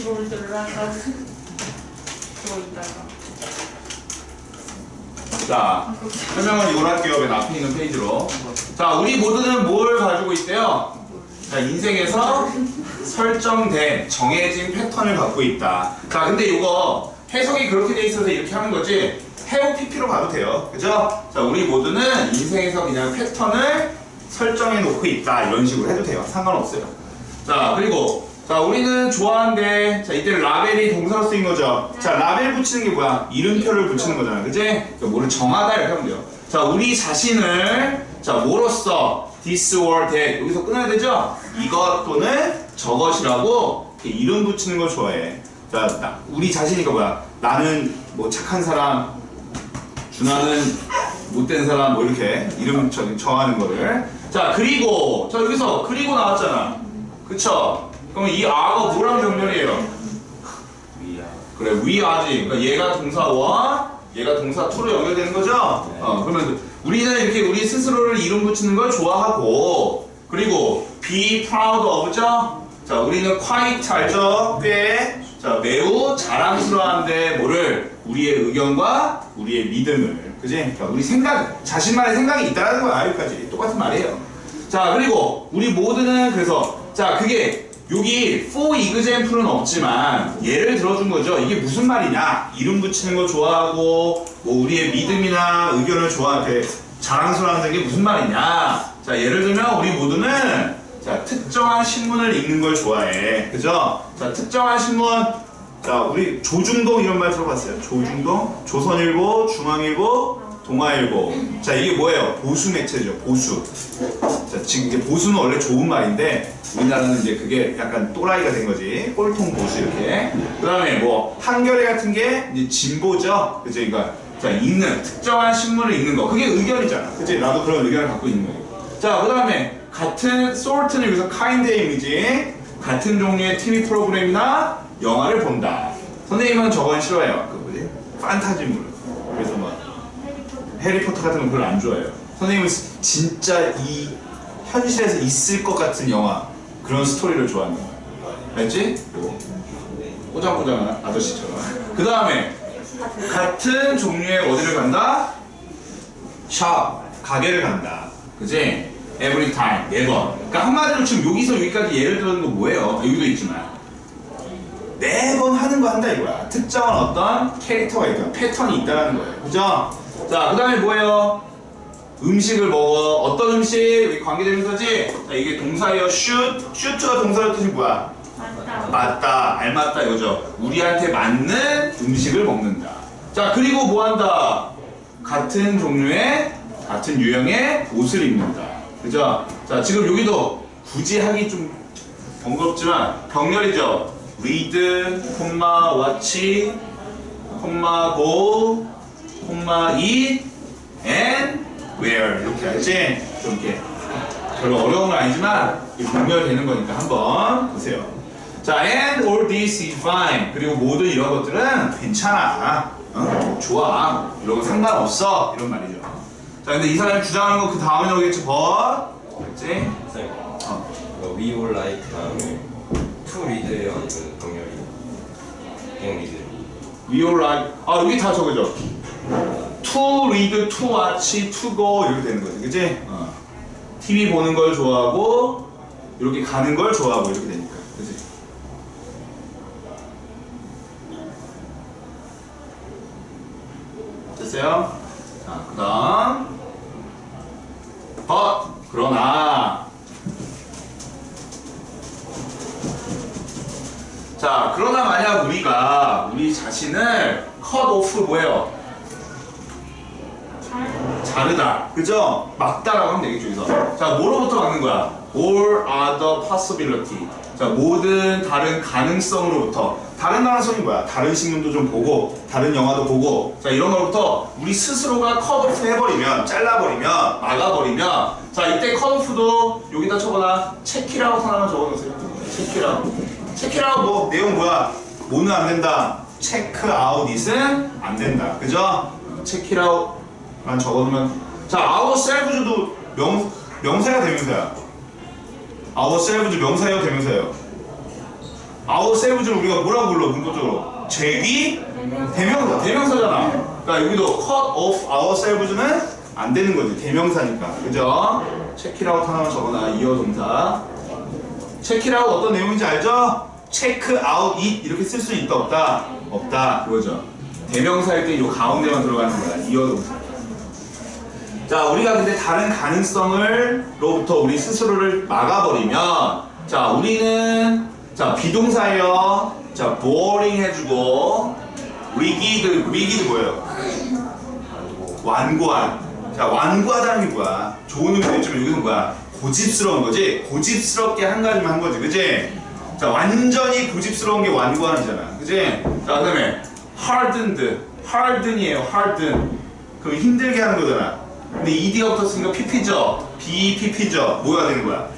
집어올 들어가서 그거 있다가 자, 설명은. 맨 앞에 있는 페이지로. 자, 우리 모두는 뭘 가지고 있대요? 자, 인생에서 설정된 정해진 패턴을 갖고 있다. 자, 근데 이거 해석이 그렇게 돼 있어서 이렇게 하는 거지. 해오 PP로 가도 돼요. 그죠? 자, 우리 모두는 인생에서 그냥 패턴을 설정해 놓고 있다. 이런 식으로 해도 돼요. 상관없어요. 자, 그리고 자, 우리는 좋아하는데 자, 이때 라벨이 동사로 쓰인 거죠. 자, 라벨 붙이는 게 뭐야? 이름표를 붙이는 거잖아. 그지? 그러니까 뭐를 정하다 이렇게 하면 돼요. 자, 우리 자신을 자, 뭐로써 this or that 여기서 끊어야 되죠? 이것 또는 저것이라고 이렇게 이름 붙이는 걸 좋아해. 자, 나, 우리 자신이가 뭐야? 나는 뭐 착한 사람, 준하는 못된 사람 뭐 이렇게 이름 정, 정하는 거를 자 그리고 자 여기서 그리고 나왔잖아 그쵸 그럼 이 아가 뭐랑 연결이에요. 위아. 그래 위아지. 그러니까 얘가 동사 와 얘가 동사 to로 연결되는 거죠? 어 그러면 우리는 이렇게 우리 스스로를 이름 붙이는 걸 좋아하고 그리고 be proud of죠? 자 우리는 quite 알죠? 꽤 자 매우 자랑스러워한데 뭐를? 우리의 의견과 우리의 믿음을. 그지? 그러니까 우리 생각 자신만의 생각이 있다라는 거야 여기까지. 똑같은 말이에요. 자 그리고 우리 모두는 그래서 자 그게 여기 for example은 없지만 예를 들어준 거죠. 이게 무슨 말이냐? 이름 붙이는 거 좋아하고 뭐 우리의 믿음이나 의견을 좋아하게 자랑스러워하는 게 무슨 말이냐? 자 예를 들면 우리 모두는 자 특정한 신문을 읽는 걸 좋아해. 그죠? 자 특정한 신문. 자, 우리 조중동 이런 말 들어봤어요? 조중동? 조선일보, 중앙일보, 동아일보. 자, 이게 뭐예요? 보수 매체죠, 보수. 자, 지금 이게 보수는 원래 좋은 말인데, 우리나라는 이제 그게 약간 또라이가 된 거지. 꼴통 보수 이렇게. 그 다음에 뭐, 한겨레 같은 게 이제 진보죠? 그죠? 그러니까, 자, 읽는, 특정한 신문을 읽는 거. 그게 의견이잖아. 그치? 나도 그런 의견을 갖고 있는 거고. 자, 그 다음에, 같은, sort는 여기서 kind의 의미지. 같은 종류의 TV 프로그램이나 영화를 본다. 선생님은 저건 싫어해요. 그 뭐지? 판타지물. 해리포터 같은 건 별로 안 좋아해요. 선생님은 진짜 이 현실에서 있을 것 같은 영화 그런 스토리를 좋아합니다. 알지? 뭐 꼬장꼬장한 아저씨처럼. 그 다음에 같은 종류의 어디를 간다? 샵 가게를 간다. 그지? Every time 매번. 그러니까 한마디로 지금 여기서 여기까지 예를 들어는 거 뭐예요? 여기도 있지만. 매번 하는 거 한다 이거야. 특정한 어떤 캐릭터가 있다, 패턴이 있다는 거예요. 그죠? 자, 그 다음에 뭐예요? 음식을 먹어. 어떤 음식? 여기 관계대명사지? 자, 이게 동사예요. shoot. shoot가 동사의 뜻이 뭐야? 맞다 맞다, 알맞다 이거죠. 우리한테 맞는 음식을 먹는다. 자, 그리고 뭐 한다? 같은 종류의, 같은 유형의 옷을 입는다. 그죠? 자, 지금 여기도 굳이 하기 좀 번거롭지만 병렬이죠. read, 콤마, watch, 콤마, go, 콤마, eat, and where 이렇게 알지? 좀 이렇게 별로 어려운 건 아니지만 병렬되는 거니까 한번 보세요. 자, and all this is fine. 그리고 모든 이런 것들은 괜찮아. 어? 좋아. 이런 거 상관없어. 이런 말이죠. 자, 근데 이 사람이 주장하는 거 그 다음에 오겠지, but. 그치? 쌤, 어. 이거 we all like 다음에 to read예요? 아니면 병렬이? 그냥 read. We all like. 아, 여기 다 저거죠. To read, to watch, to go. 이렇게 되는 거지. 그치? 어. TV 보는 걸 좋아하고, 이렇게 가는 걸 좋아하고, 이렇게 되니까. 그치? 됐어요? 자, 그 다음. but, 그러나. 자, 그러나 만약 우리가 우리 자신을 cut off 뭐예요? 자르다. 그죠? 막다라고 하면 되겠죠, 여기서. 자, 뭐로부터 막는 거야? All other possibility. 자, 모든 다른 가능성으로부터. 다른 가능성이 뭐야? 다른 신문도 좀 보고, 다른 영화도 보고. 자, 이런 거로부터 우리 스스로가 컷 오프 해버리면, 잘라버리면, 막아버리면. 자, 이때 컷 오프도 여기다 적어놔. 체키라웃 하나만 적어놓으세요. 체키라웃. 체키라웃 뭐, 내용 뭐야? 뭐는 안 된다. 체크 아웃 it은 안 된다. 그죠? 체키라웃 만 적어두면 자 ourselves도 명, 명사야 대명사야 ourselves 명사예요 대명사예요? Ourselves를 우리가 뭐라고 불러 문법적으로? 죄기 대명사 대명사잖아. 그러니까 여기도 cut off ourselves는 안 되는 거지. 대명사니까. 그죠? check it out 하나만 적어놔. 이어 동사. Check it out 어떤 내용인지 알죠? check out it. 이렇게 쓸 수 있다 없다? 없다. 그거죠. 대명사일 때 이 가운데만 들어가는 거야. 이어 동사 자, 우리가 근데 다른 가능성을로부터 우리 스스로를 막아버리면, 자, 우리는, 자, 비동사예요. 자, boring 해주고, rigid, rigid 뭐예요? 완고한. 자, 완고하다는 게 뭐야? 좋은 의미도 있지만 여기는 뭐야? 고집스러운 거지? 고집스럽게 한 가지만 한 거지, 그지? 자, 완전히 고집스러운 게 완고한이잖아, 그지? 자, 그 다음에 hardened, harden이에요, harden. 그럼 힘들게 하는 거잖아. 근데 ED가 붙었으니까 PP죠? BPP죠? 뭐가 되는 거야?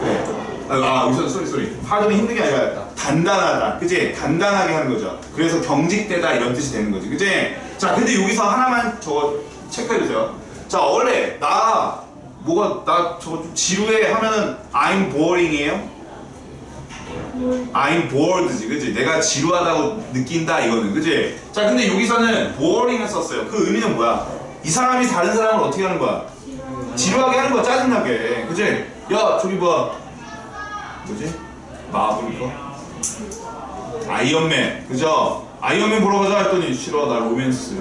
네. 아, 아, 우선 쏘리 쏘리. 하드는 힘든 게 아니라 단단하다. 그지? 단단하게 하는 거죠. 그래서 경직되다 이런 뜻이 되는 거지. 그지? 자, 근데 여기서 하나만 저거 체크해 주세요. 자, 원래 나 뭐가 나 저거 좀 지루해 하면은 I'm boring이에요? I'm bored지, 그지? 내가 지루하다고 느낀다 이거는, 그지? 자, 근데 여기서는 boring을 썼어요. 그 의미는 뭐야? 이 사람이 다른 사람을 어떻게 하는 거야? 지루하게 하는 거야, 짜증나게, 그지? 야, 저기 뭐야? 뭐지? 마블 거? 아이언맨, 그죠? 아이언맨 보러 가자 했더니 싫어, 나 로맨스,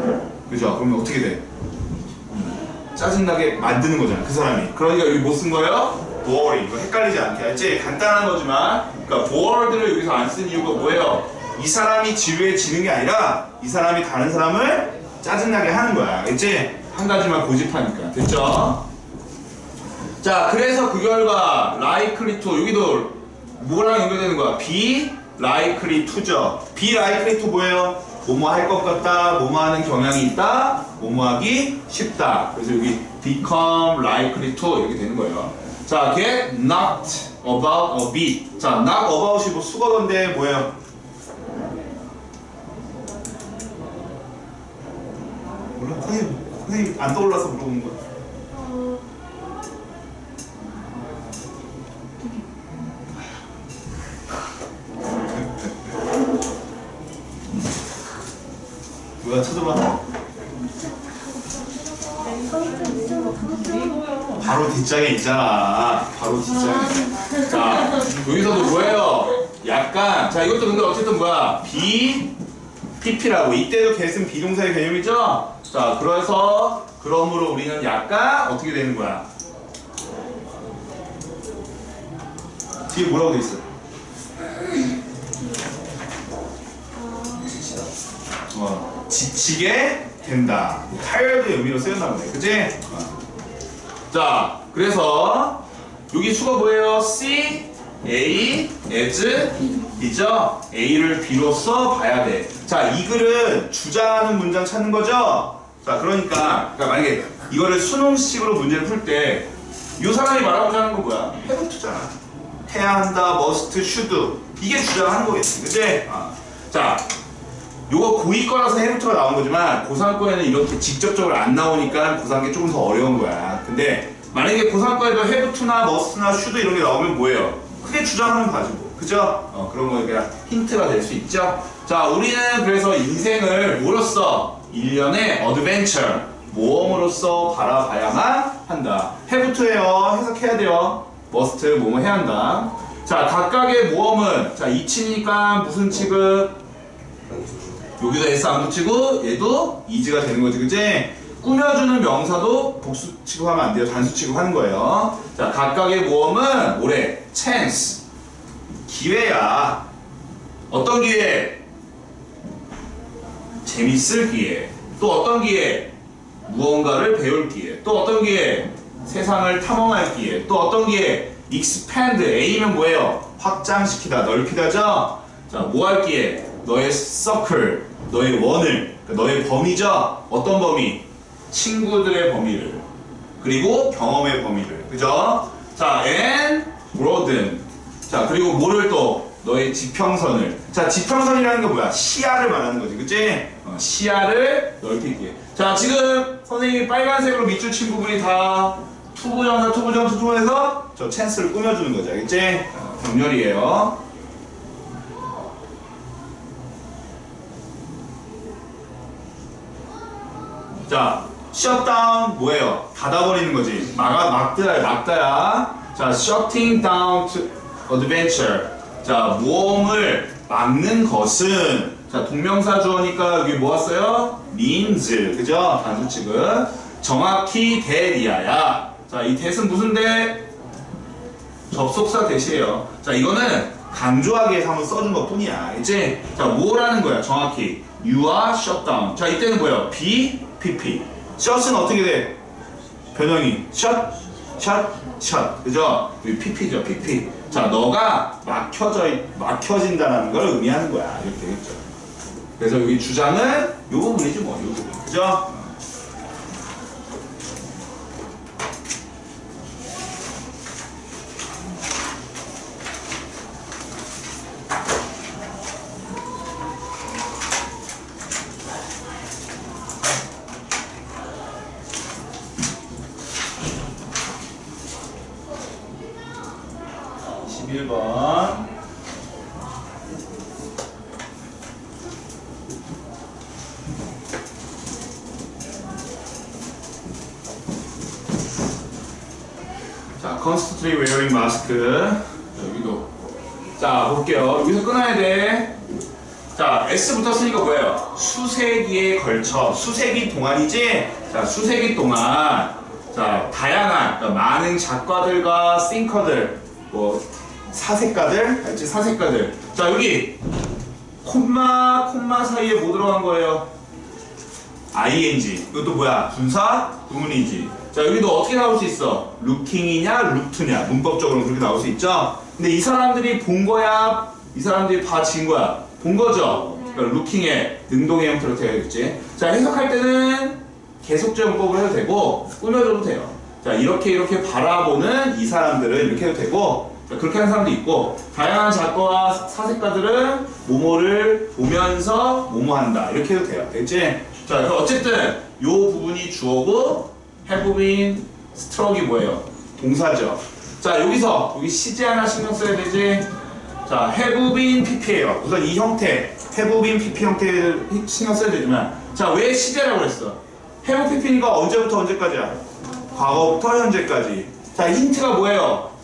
그죠? 그러면 어떻게 돼? 짜증나게 만드는 거잖아, 그 사람이. 그러니까 여기 뭐쓴 거예요? Boring. 이거 헷갈리지 않게 알지? 간단한 거지만, 그러니까 bored를 여기서 안 쓴 이유가 뭐예요? 이 사람이 지루해지는 게 아니라 이 사람이 다른 사람을 짜증나게 하는 거야. 알지? 한 가지만 고집하니까. 됐죠? 자, 그래서 그 결과 likely to 여기도 뭐랑 연결되는 거야? be likely to죠. be likely to 뭐예요? 뭐뭐 할 것 같다, 뭐뭐 하는 경향이 있다, 뭐뭐 하기 쉽다. 그래서 여기 become likely to 이렇게 되는 거예요. 자, get knocked about a bit. 자, knock about이 뭐 수거던데 뭐예요? 몰라? 선생님, 선생님 안 떠올라서 물어보는 거야. 누가 쳐다봐? 바로 뒷장에 있잖아. 바로 뒷장에. 자, 여기서도 뭐예요? 약간, 자, 이것도 근데 어쨌든 뭐야? 비, PP라고. 이때도 get은 비동사의 개념이죠? 자, 그래서, 그러므로 우리는 약간 어떻게 되는 거야? 뒤에 뭐라고 돼 있어? 어, 지치게 된다. 타이어드 의미로 쓰였나 보네. 그지? 어. 자, 그래서 여기 수가 뭐예요? C, A, as, 이죠? A를 B로서 봐야 돼. 자, 이 글은 주장하는 문장 찾는 거죠? 자, 그러니까, 그러니까 만약에 이거를 수능식으로 문제를 풀 때, 이 사람이 말하고자 하는 건 뭐야? to잖아. 해야 한다, must, should. 이게 주장하는 거겠지. 그지? 아. 자, 요거 고2 거라서 해부터가 나온 거지만 고3 거에는 이렇게 직접적으로 안 나오니까 고3 게 조금 더 어려운 거야. 근데 만약에 고3 거에도 해부투나 머스나 슈드 이런 게 나오면 뭐예요? 크게 주장하는 가지고. 그죠? 어, 그런 거가 힌트가 될 수 있죠? 자, 우리는 그래서 인생을 뭐로써? 일련의 어드벤처, 모험으로써 바라봐야만 한다. 해부투예요. 해석해야 돼요. 머스트, 뭐뭐 해야 한다. 자, 각각의 모험은, 자, 이치니까 무슨 취급? 여기도 S 안 붙이고 얘도 이즈가 되는 거지 그지? 꾸며주는 명사도 복수 취급하면 안 돼요 단수 취급하는 거예요 자 각각의 모험은 뭐래? chance 기회야 어떤 기회? 재밌을 기회 또 어떤 기회? 무언가를 배울 기회 또 어떤 기회? 세상을 탐험할 기회 또 어떤 기회? expand A면 뭐예요? 확장시키다 넓히다죠? 자 뭐 할 기회? 너의 서클, 너의 원을, 그러니까 너의 범위죠? 어떤 범위? 친구들의 범위를. 그리고 경험의 범위를. 그죠? 자, and broaden. 자, 그리고 뭐를 또? 너의 지평선을. 자, 지평선이라는 게 뭐야? 시야를 말하는 거지. 그치? 어, 시야를 넓히기. 자, 지금 선생님이 빨간색으로 밑줄 친 부분이 다 투부정사 투부정사 투부해서 저 찬스를 꾸며주는 거죠 알겠지? 정렬이에요 자 shutdown 뭐예요? 닫아버리는 거지 막아 막다야 막다야 자 shutting down to adventure 자 모험을 막는 것은 자 동명사 주어니까 여기 뭐 왔어요? means 그죠? 단수 측은 정확히 대리하야 자 이 대은 무슨 대? 접속사 대시예요 자 이거는 강조하기 위해서 한번 써준 것 뿐이야 알지? 자 뭐라는 거야 정확히 you are shut down 자 이때는 뭐예요? be pp shut은 어떻게 돼? 변형이 shut shut shut 그죠? 여기 pp죠 pp 자 너가 막혀져 있- 막혀진다는 걸 의미하는 거야 이렇게 되겠죠 그래서 여기 주장은 요 부분이지 뭐 요 부분 그죠? 십일 번 자, constantly wearing mask. 여기도. 자, 볼게요. 여기서 끊어야 돼. 자, S 붙었으니까 뭐예요? 수세기에 걸쳐. 수세기 동안이지? 자, 수세기 동안. 자, 다양한, 그러니까 많은 작가들과 싱커들, 뭐, 사색가들? 알지? 사색가들. 자, 여기. 콤마, 콤마 사이에 뭐 들어간 거예요? ing. 이것도 뭐야? 분사, 구문이지. 자, 여기도 어떻게 나올 수 있어? 루킹이냐, 루트냐. 문법적으로 그렇게 나올 수 있죠? 근데 이 사람들이 본 거야? 이 사람들이 봐진 거야? 본 거죠? 그러니까 루킹의 능동의 형태로 되어있지. 자, 해석할 때는 계속적 용법을 해도 되고, 꾸며줘도 돼요. 자, 이렇게 이렇게 바라보는 이 사람들은 이렇게 해도 되고, 자, 그렇게 하는 사람도 있고, 다양한 작가와 사색가들은 모모를 보면서 모모한다. 이렇게 해도 돼요. 됐지? 자, 어쨌든 요 부분이 주어고, been, 스트럭이 뭐예요? 동사죠. 자, 여기서 여기 시제 하나 신경 써야 되지? 자, been pp예요. 우선 이 형태, been pp 형태를 신경 써야 되지만, 자, 왜 시제라고 그랬어? have pp니까 언제부터 언제까지야? 과거부터 현재까지. 자, 힌트가 뭐예요?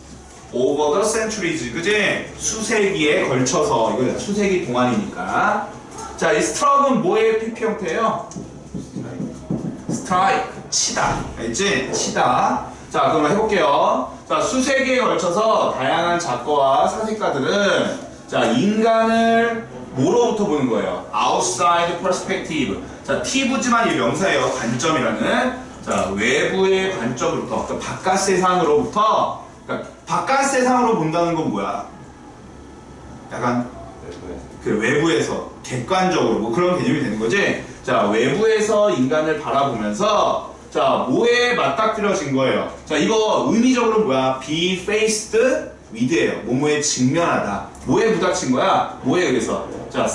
Over the centuries, 그지? 수세기에 걸쳐서, 이거 수세기 동안이니까. 자, 이 스트럭은 뭐의 pp 형태예요? 스트라이크, 치다. 알지? 치다. 자, 그럼 해볼게요. 자, 수세기에 걸쳐서 다양한 작가와 사색가들은 자, 인간을 뭐로부터 보는 거예요? outside perspective. 자, 티브지만 이 명사예요. 관점이라는. 자, 외부의 관점으로부터, 그러니까 바깥 세상으로부터, 그러니까 바깥 세상으로 본다는 건 뭐야? 약간 그 외부에서 객관적으로 뭐 그런 개념이 되는 거지. 자 외부에서 인간을 바라보면서 자 뭐에 맞닥뜨려진 거예요. 자 이거 의미적으로 뭐야? be faced with예요. 뭐뭐에 직면하다. 뭐에 부닥친 거야? 뭐에 그래서 자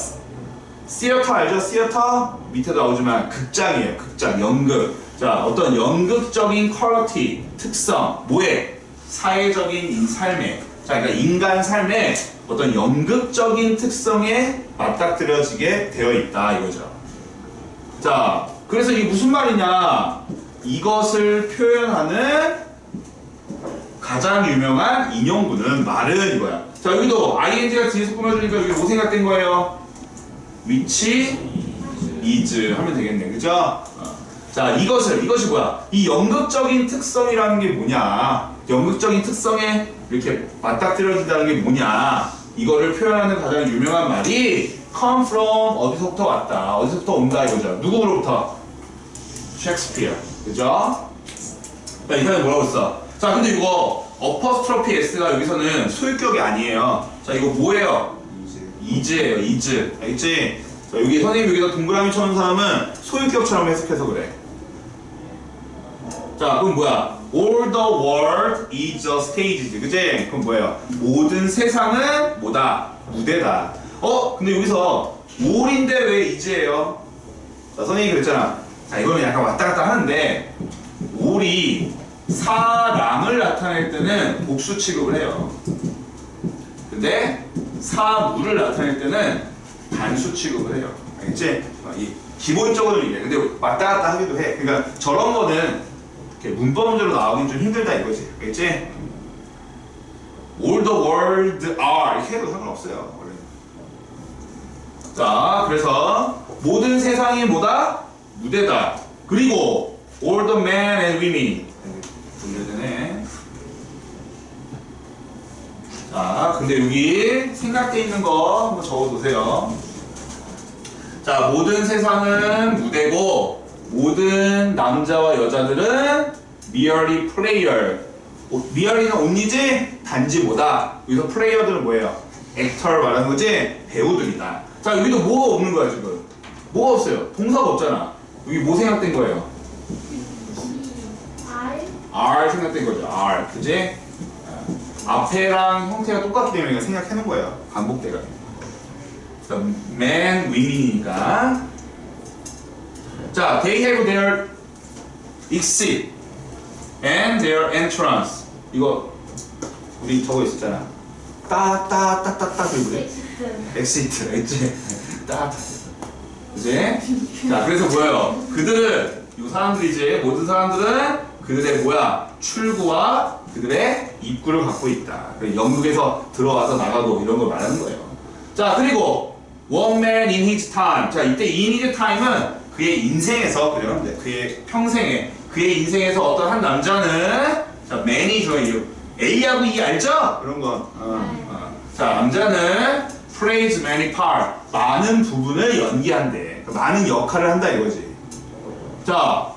시어터 알죠? 시어터 밑에도 나오지만 극장이에요. 극장 연극. 자 어떤 연극적인 퀄리티 특성 뭐에 사회적인 인- 삶에 자 그러니까 인간 삶에 어떤 연극적인 특성에 맞닥뜨려지게 되어 있다 이거죠. 자 그래서 이게 무슨 말이냐? 이것을 표현하는 가장 유명한 인용구는 말은 이거야. 자 여기도 ing가 뒤에서 꾸며주니까 여기 뭐 생각된 거예요? which is 하면 되겠네, 그죠? 어. 자 이것을 이것이 뭐야? 이 연극적인 특성이라는 게 뭐냐? 연극적인 특성에 이렇게 맞닥뜨려진다는 게 뭐냐? 이거를 표현하는 가장 유명한 말이 come from 어디서부터 왔다, 어디서부터 온다 이거죠. 누구로부터? 셰익스피어, 그죠? 자, 이 사람이 뭐라고 했어? 자, 근데 이거 어퍼스트로피 S가 여기서는 소유격이 아니에요. 자, 이거 뭐예요? 이즈예요, 이즈. 알겠지? 자, 여기 선생님 여기다 동그라미 쳐놓은 사람은 소유격처럼 해석해서 그래. 자, 그럼 뭐야? All the world is a stage. 그지? 그럼 뭐예요? 모든 세상은 뭐다? 무대다. 어? 근데 여기서 all인데 왜 is예요? 자, 선생님이 그랬잖아. 자, 이거는 약간 왔다 갔다 하는데 all이 사람을 나타낼 때는 복수 취급을 해요. 근데 사물을 나타낼 때는 단수 취급을 해요. 알겠지? 어, 이 기본적으로 이래. 근데 왔다 갔다 하기도 해. 그러니까 저런 거는 문법 문제로 나오긴 좀 힘들다 이거지. 알겠지? All the world are 이렇게 해도 상관없어요. 자, 그래서 모든 세상이 뭐다? 무대다. 그리고 all the men and women 돌려야 되네. 자, 근데 여기 생각돼 있는 거 한번 적어두세요. 자, 모든 세상은 무대고 모든 남자와 여자들은 merely player. 오, merely는 only지 단지 뭐다. 여기서 player들은 뭐예요? 액터를 말하는 거지 배우들이다. 자, 여기도 뭐가 없는 거야 지금? 뭐가 없어요? 동사가 없잖아. 여기 뭐 생각된 거예요? I R 생각된 거죠. R. 그지? 아, 앞에랑 형태가 똑같기 때문에 이거 생각해 놓은 거예요. 그래서 man, women이니까. 자, they have their exit and their entrance. 이거 우리 저거 있었잖아. 따따따따따 그리고 그래. 엑시트 엑지. 따. 그지? 자, 그래서 뭐예요? 그들은 이 사람들이지 모든 사람들은 그들의 뭐야 출구와 그들의 입구를 갖고 있다. 영국에서 들어와서 나가고 이런 걸 말하는 거예요. 자, 그리고 one man in his time. 자, 이때 in his time은 그의 인생에서 그래요. 네, 그의 평생에 그의 인생에서 어떤 한 남자는 자, 좋아요. A하고 E 알죠? 그런 건. 어, 어. 자, 남자는 plays many part. 많은 부분을 연기한대. 그러니까 많은 역할을 한다 이거지. 자,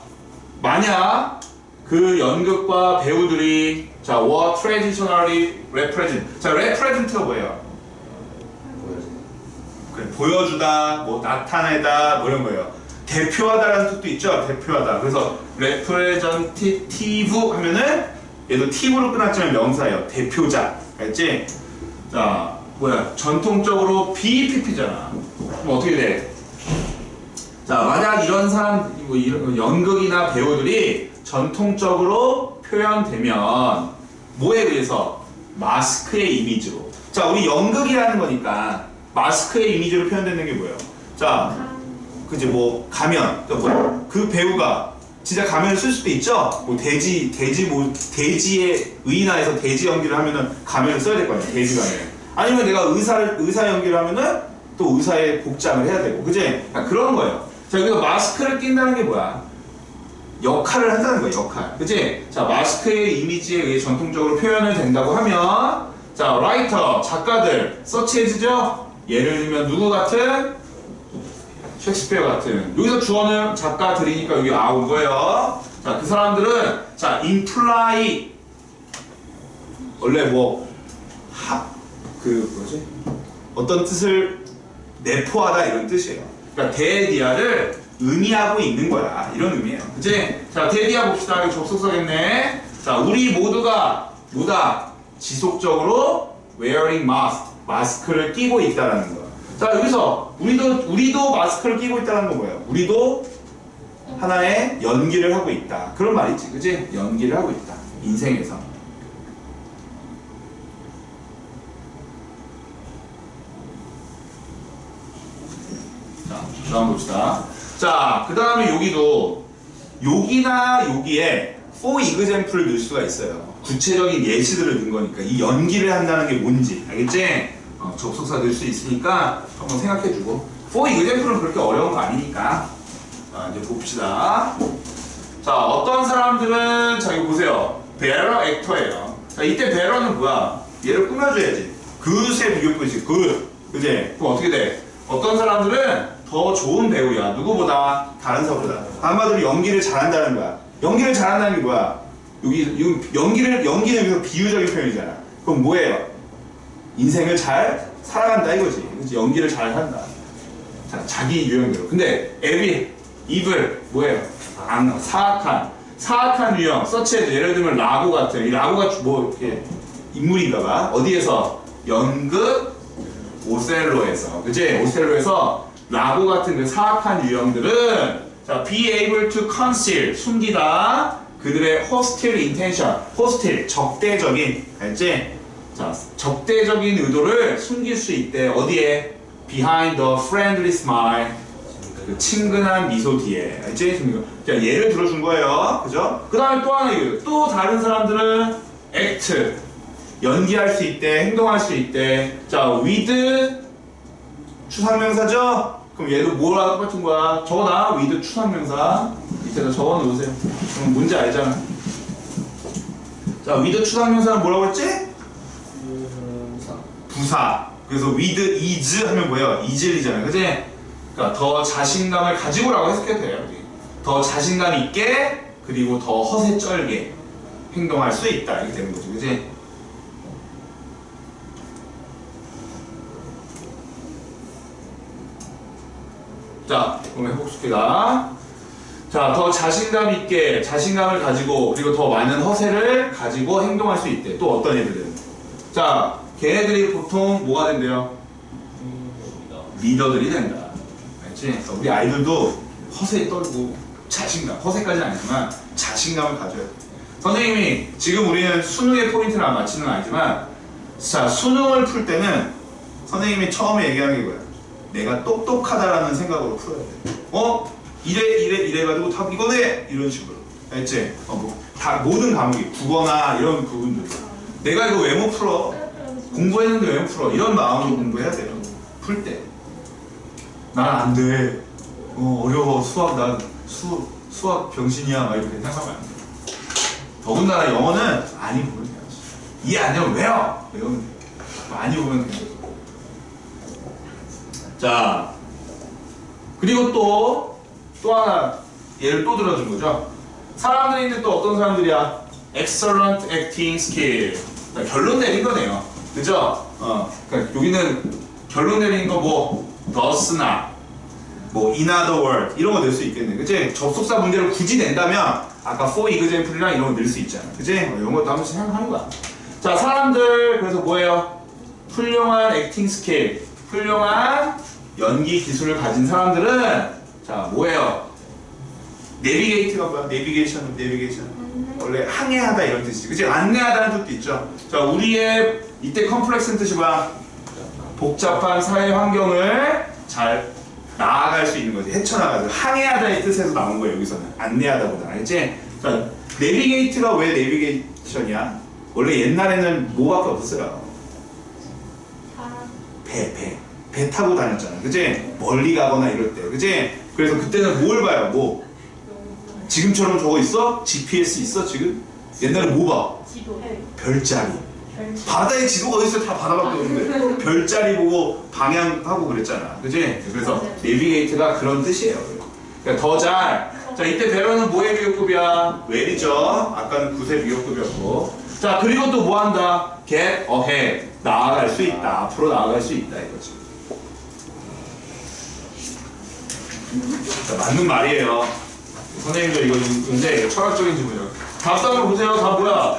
만약 그 연극과 배우들이 자, were traditionally represent. 자, represent가 뭐예요? 보여주다, 뭐 나타내다, 뭐 이런 거예요. 대표하다라는 뜻도 있죠. 대표하다. 그래서 representative 하면은 얘도 tive로 끝났지만 명사예요. 대표자. 알지? 자, 뭐야? 전통적으로 BPP잖아. 그럼 어떻게 돼? 자, 만약 이런 사람, 뭐 이런 연극이나 배우들이 전통적으로 표현되면 뭐에 의해서? 마스크의 이미지로. 자, 우리 연극이라는 거니까 마스크의 이미지로 표현되는 게 뭐예요? 자, 그지 뭐 가면, 그뭐그 배우가 진짜 가면을 쓸 수도 있죠. 뭐 돼지, 돼지 뭐 돼지에 의인화해서 돼지 연기를 하면은 가면을 써야 될 거 아니야. 돼지 가면. 아니면 내가 의사를 의사 연기를 하면은 또 의사의 복장을 해야 되고, 그지? 그런 거예요. 자, 여기서 마스크를 낀다는 게 뭐야? 역할을 한다는 거예요, 역할. 그치? 자, 마스크의 이미지에 의해 전통적으로 표현을 된다고 하면, 자, 라이터, 작가들, 서치해주죠? 예를 들면, 누구 같은? 셰익스피어 같은. 여기서 주어는 작가들이니까 여기 아온 거예요. 자, 그 사람들은, 자, imply. 원래 뭐, 하, 그, 뭐지? 어떤 뜻을 내포하다 이런 뜻이에요. 그러니까 데디아를 의미하고 있는 거야. 이런 의미예요. 그치? 자, 데디아 봅시다. 이거 접속사겠네. 자, 우리 모두가 뭐다? 지속적으로 wearing mask, 마스크를 끼고 있다라는 거. 자, 여기서 우리도 우리도 마스크를 끼고 있다는 건 뭐예요? 우리도 하나의 연기를 하고 있다. 그런 말이지. 그치? 연기를 하고 있다. 인생에서. 자, 다음 봅시다. 자, 그 다음에 여기도 여기나 여기에 for example을 넣을 수가 있어요. 구체적인 예시들을 넣은 거니까 이 연기를 한다는 게 뭔지 알겠지? 어, 접속사 넣을 수 있으니까 한번 생각해주고 for example은 그렇게 어려운 거 아니니까 자, 이제 봅시다. 자, 어떤 사람들은 자 이거 보세요. better actor예요. 자, 이때 better는 뭐야? 얘를 꾸며줘야지. 그의 비교표시 그 그지? 그럼 어떻게 돼? 어떤 사람들은 더 좋은 배우야. 누구보다 다른 사람보다. 한마디로 연기를 잘한다는 거야. 연기를 잘한다는 게 뭐야? 여기, 여기 연기를 연기는 여기서 비유적인 표현이잖아. 그럼 뭐예요? 인생을 잘 살아간다 이거지. 그치? 연기를 잘 한다. 자, 자기 유형대로. 근데 에비, 이블 뭐예요? 안 사악한 사악한 유형 서치해서 예를 들면 라고 같은 이 라고가 주- 뭐 이렇게 인물인가 봐. 어디에서 연극 오셀로에서 그치? 오셀로에서 라고 같은 그 사악한 유형들은 자 be able to conceal 숨기다 그들의 hostile intention, hostile 적대적인 알지? 자, 적대적인 의도를 숨길 수 있대. 어디에? Behind the friendly smile. 그 친근한 미소 뒤에. 알지? 자, 예를 들어준 거예요. 그죠? 그 다음에 또 하나 이거. 또 다른 사람들은 act. 연기할 수 있대. 행동할 수 있대. 자, with 추상명사죠? 그럼 얘도 뭐랑 똑같은 거야? 적어놔. with 추상명사. 밑에다 적어 놓으세요. 그럼 뭔지 알잖아. 자, with 추상명사는 뭐라고 했지? 부사. 그래서 with is 하면 뭐예요? is이잖아요. 그지? 그러니까 더 자신감을 가지고라고 해석해도 돼요. 여기. 더 자신감 있게 그리고 더 허세 쩔게 행동할 수 있다. 이렇게 되는 거죠. 그지? 자, 그럼 해봅시다. 자, 더 자신감 있게 자신감을 가지고 그리고 더 많은 허세를 가지고 행동할 수 있대. 또 어떤 애들은? 자, 걔네들이 보통 뭐가 된대요? 리더들이 된다. 알지? 그러니까 우리 아이들도 허세에 떨고 자신감, 허세까지는 아니지만 자신감을 가져야 돼. 선생님이 지금 우리는 수능의 포인트를 안 맞히는 건 아니지만 자, 수능을 풀 때는 선생님이 처음에 얘기하는 게 뭐야? 내가 똑똑하다라는 생각으로 풀어야 돼. 어? 이래 이래 이래 가지고 답 이거네 이런 식으로. 알지? 어, 뭐, 다 모든 과목이 국어나 이런 부분들. 내가 이거 왜 못 풀어? 공부했는데 왜 못 풀어? 이런 마음으로 공부해야 돼요. 풀 때. 난 안 돼. 어, 어려워. 수학 난 수, 수학 병신이야. 막 이렇게 생각하면 안 돼. 더군다나 영어는 많이 보면 돼요. 이해 안 되면 외워. 외우면 돼요. 많이 보면 돼요. 자, 그리고 또, 또 하나 예를 또 들어준 거죠. 사람들이 있는데 또 어떤 사람들이야? Excellent acting skill. 결론 내린 거네요. 그죠? 어, 그러니까 여기는 결론 내린 거 뭐, thus나, 뭐, in other words, 이런 거 낼 수 있겠네. 그치? 접속사 문제를 굳이 낸다면, 아까 for example이랑 이런 거 낼 수 있잖아. 그치? 어, 이런 것도 한 번씩 생각하는 거야. 자, 사람들, 그래서 뭐예요? 훌륭한 액팅 스킬, 훌륭한 연기 기술을 가진 사람들은, 자, 뭐예요? 내비게이트가 뭐야? 내비게이션, 내비게이션. 원래 항해하다 이런 뜻이지. 그치? 안내하다는 뜻도 있죠. 자, 우리의 이때 컴플렉스는 뜻이 뭐야? 복잡한 사회 환경을 잘 나아갈 수 있는 거지. 헤쳐나가서 항해하다의 뜻에서 나온 거예요. 여기서는 안내하다보다 알지? 자, 내비게이트가 왜 내비게이션이야? 원래 옛날에는 뭐밖에 없었어요. 배, 배. 배 타고 다녔잖아. 그지? 멀리 가거나 이럴 때. 그지? 그래서 그때는 뭘 봐요? 뭐? 지금처럼 저거 있어? GPS 있어, 지금? 옛날에 뭐 봐? 지도 별자리. 바다에 지도가 어디 있어? 다 바다밖에 없는데. 별자리 보고 방향하고 그랬잖아. 그지? 그래서 내비게이트가 그런 뜻이에요. 그러니까 더 잘. 자, 이때 배러는 뭐의 비교급이야? 웰이죠. 아까는 구세 비교급이었고. 자, 그리고 또 뭐 한다? get ahead. 나아갈 수 있다. 앞으로 나아갈 수 있다. 이거지. 자, 맞는 말이에요. 선생님들 이거 굉장히 철학적인 질문이에요. 답사 한번 보세요. 다 뭐야?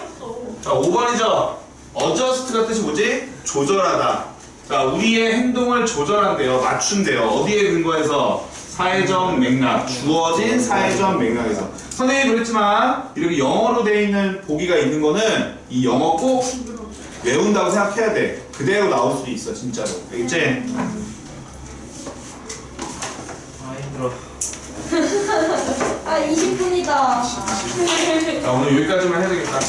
자, 5번이죠. Adjust가 뜻이 뭐지? 조절하다. 자, 우리의 행동을 조절한대요. 맞춘대요. 어디에 근거해서? 사회적 맥락. 주어진 사회적 맥락에서. 선생님이 그랬지만, 이렇게 영어로 되어 있는 보기가 있는 거는 이 영어 꼭 외운다고 생각해야 돼. 그대로 나올 수도 있어, 진짜로. 알겠지? 아 힘들어. 아 20분이다 자, 오늘 여기까지만 해야 되겠다.